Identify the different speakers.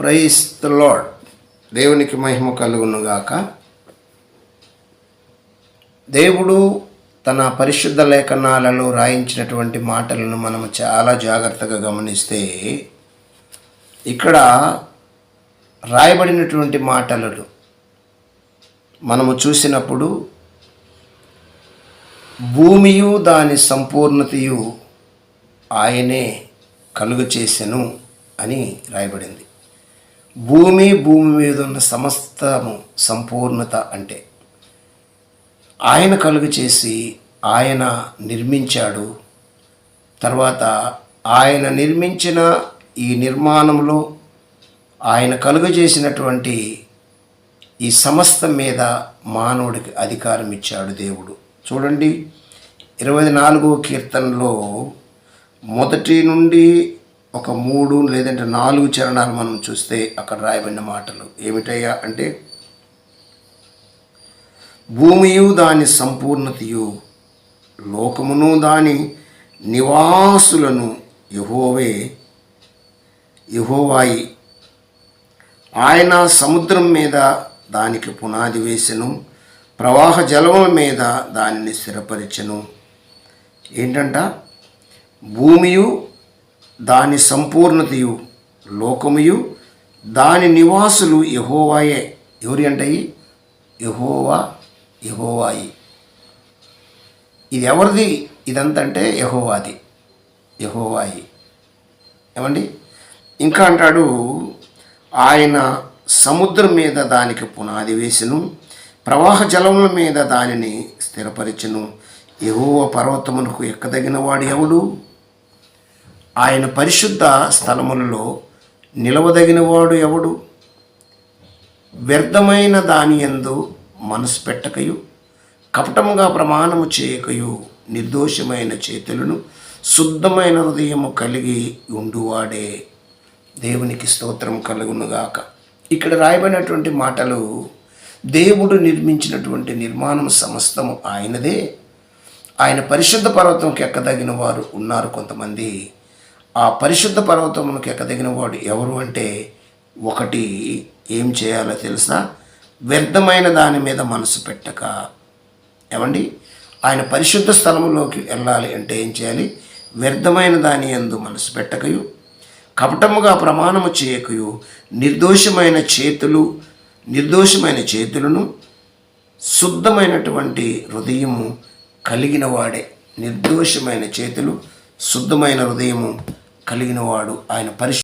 Speaker 1: Price the lord దేవునికి మహిమ కలుగునుగాక. దేవుడు తన పరిశుద్ధ లేఖనాలలో రాయించినటువంటి మాటలను మనము చాలా జాగ్రత్తగా గమనిస్తే ఇక్కడ రాయబడినటువంటి మాటలను మనము చూసినప్పుడు భూమియు దాని సంపూర్ణతయు ఆయనే కలుగు చేసెను అని రాయబడింది. భూమి భూమి మీద ఉన్న సమస్తము సంపూర్ణత అంటే ఆయన కలుగు చేసి ఆయన నిర్మించాడు. తర్వాత ఆయన నిర్మించిన ఈ నిర్మాణంలో ఆయన కలుగు చేసినటువంటి ఈ సమస్త మీద మానవుడికి అధికారం ఇచ్చాడు దేవుడు. చూడండి ఇరవై నాలుగో కీర్తనలో మొదటి నుండి ఒక మూడు లేదంటే నాలుగు చరణాలు మనం చూస్తే అక్కడ రాయబడిన మాటలు ఏమిటయ్యా అంటే భూమియు దాని సంపూర్ణతయు లోకమును దాని నివాసులను యహోవే యహోవాయి. ఆయన సముద్రం మీద దానికి పునాది వేసెను ప్రవాహ జలముల మీద దానిని స్థిరపరిచెను. ఏంటంట? భూమియు దాని సంపూర్ణతయు లోకముయు దాని నివాసులు యహోవాయే. ఎవరి అంటాయి యహోవా యహోవాయి. ఇది ఎవరిది ఇదంత అంటే యహోవాది యహోవాయి. ఏమండి? ఇంకా అంటాడు ఆయన సముద్రం మీద దానికి పునాది వేసెను ప్రవాహ జలముల మీద దానిని స్థిరపరిచను. యహోవ పర్వతమునకు ఎక్కదగిన వాడు ఎవడు? ఆయన పరిశుద్ధ స్థలములలో నిలవదగినవాడు ఎవడు? వ్యర్థమైన దాని ఎందు మనసు పెట్టకయు కపటముగా ప్రమాణము చేయకయు నిర్దోషమైన చేతులను శుద్ధమైన హృదయము కలిగి ఉండువాడే. దేవునికి స్తోత్రం కలుగునుగాక. ఇక్కడ రాయబడినటువంటి మాటలు దేవుడు నిర్మించినటువంటి నిర్మాణం సమస్తము ఆయనదే. ఆయన పరిశుద్ధ పర్వతంకి ఎక్కదగిన వారు ఉన్నారు కొంతమంది. ఆ పరిశుద్ధ పర్వతమునకు ఎక్కదగిన వాడు ఎవరు అంటే ఒకటి ఏం చేయాలో తెలుసా వ్యర్థమైన దాని మీద మనసు పెట్టక. ఏమండి? ఆయన పరిశుద్ధ స్థలంలోకి వెళ్ళాలి అంటే ఏం చేయాలి? వ్యర్థమైన దాని ఎందు మనసు పెట్టకయు కపటముగా ప్రమాణము చేయకయు నిర్దోషమైన చేతులు నిర్దోషమైన చేతులను శుద్ధమైనటువంటి హృదయము కలిగిన వాడే. నిర్దోషమైన చేతులు శుద్ధమైన హృదయము కలిగినవాడు ఆయన పరిశు